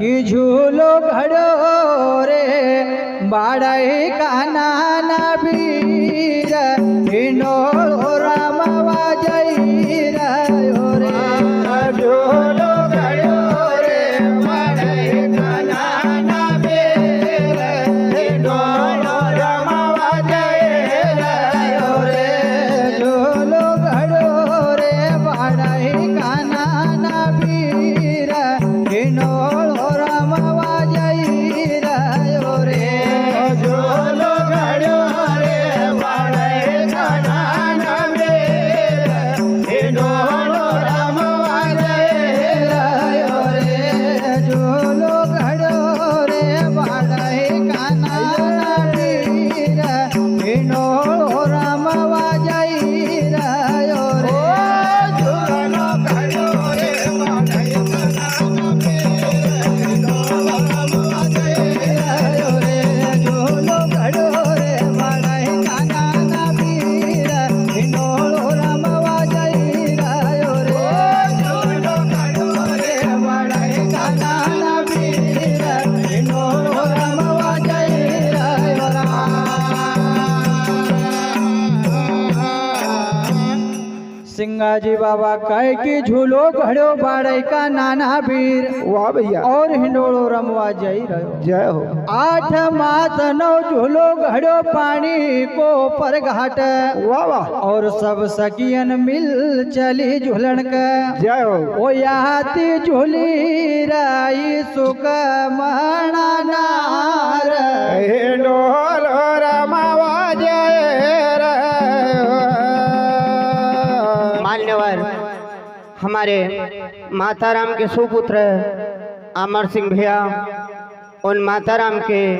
कि झूलो घड़ो रे बाड़ई का नाना वीर हिंडोलो रामवा जई रयो रे झूलो घड़ो रे बाड़ई का नाना वीर हिंडोलो रामवा जय रयो रे झूलो घड़ो रे बाड़ई सिंगाजी बाबा कह की झूलो घड़ो बाड़े का नाना वीर वाह भैया। और हिंडोलो रमवा जई रहो। जय हो। आठ मास नौ झूलो घड़ो पानी को पर घाट वाह वाह। और सब सकियन मिल चली झूलन का। जय हो। ओ याती झूली राई सुख मणा नार। डोलो मान्यवर हमारे माताराम के सुपुत्र अमर सिंह भैया, उन माताराम के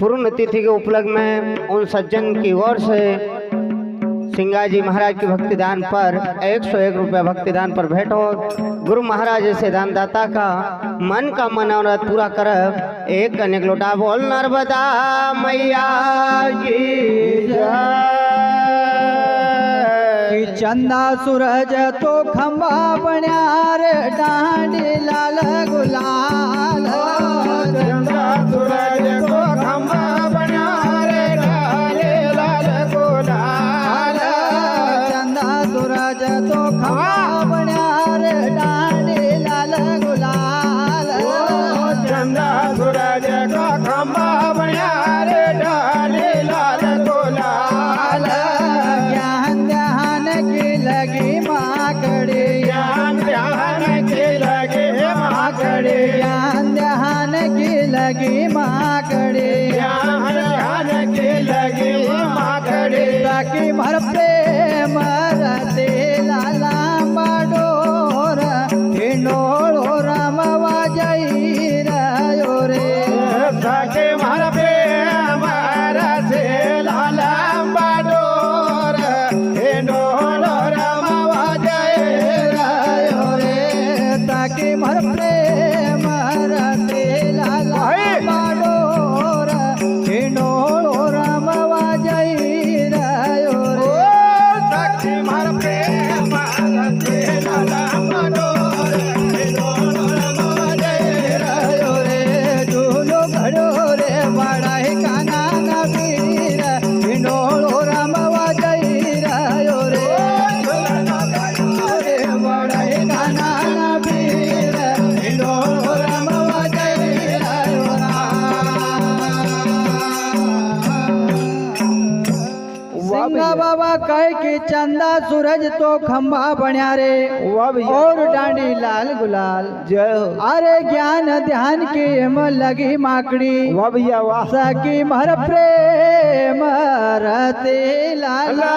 पूर्ण तिथि के उपलक्ष्य में उन सज्जन की ओर से सिंगाजी महाराज के भक्तिदान पर एक सौ एक रुपया भक्तिदान पर भेंट हो। गुरु महाराज से दानदाता का मन का मनोरथ पूरा कर एक अनेक लोटा बोल, नर्मदा मैया। चंदा सूरज तो खंबा बण्यार डांडी लाल गुलाल. चंदा सूरज को खंबा बना रे डाले लाल गुलाल. चंदा सूरज तो खंबा बण्यार डांडी लाल गुलाल. चंदा सूरज को खंबा लगी माकड़ी। ध्यान के लगे माकड़े ताकि भर प्रेम रते लाला बाडोर। हिंडोळो रामवा जई रयो रे। सके मार पे मारा से लाला बाडोर। हे डोलो रमावा जय रयो रे। ताकि भर प्रेम रते सूरज तो खंबा बण्या रे। और डांडी लाल गुलाल। जय हो। अरे ज्ञान ध्यान की एम लगी माकड़ी। वाह भैया वाह। सकी मर प्रेम रते लाला।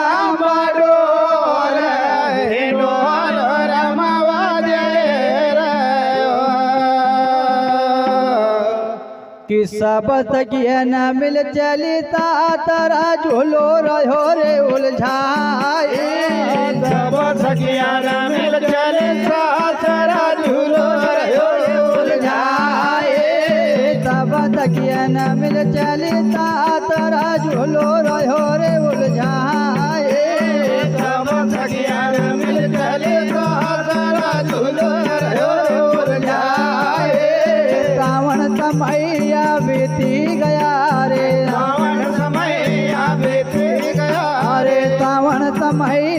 कि सब तकियन मिल चली ता तरा झूलो रहो रे उलझाए। सब सखिया मिल चले सासरा झूलो उलझाए तब तकियन मिल चली ता झूलो रहो रे उलझाए मिल चले सासरा झूलो रहो जाए। समैया बीती गया रे। सावन समय बीती गया अरे सावन समैया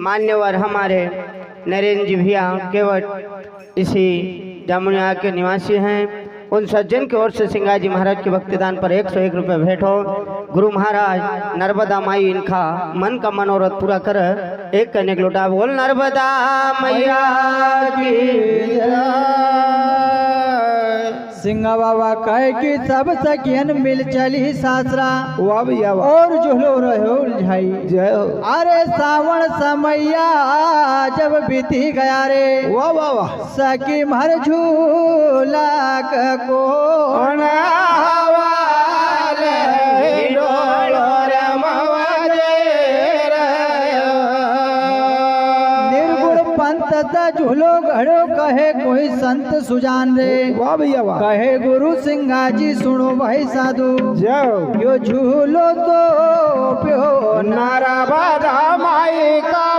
मान्यवर हमारे नरेंद्र जी भैया केवट इसी जामुनिया के निवासी हैं। उन सज्जन की ओर से सिंगा जी महाराज के भक्तिदान पर एक सौ एक रुपये भेंट हो। गुरु महाराज, नर्मदा माई इनका मन का मनोरथ पूरा कर, एक कन्या लोटा, बोल, नर्मदा मैया की सिंगा बाबा कहे की सब सखियन मिल चली सासरा। और झूलो रहो उलझाई। अरे सावन समैया जब बीती गया रे। वाह वाह वाह। सखी मर झूला क सदा झूलो घड़ो कहे कोई संत सुजान रे। वाह भैया वाह। कहे गुरु सिंघा जी सुनो भाई साधु। यो झूलो तो प्यो नारा बाधा माई का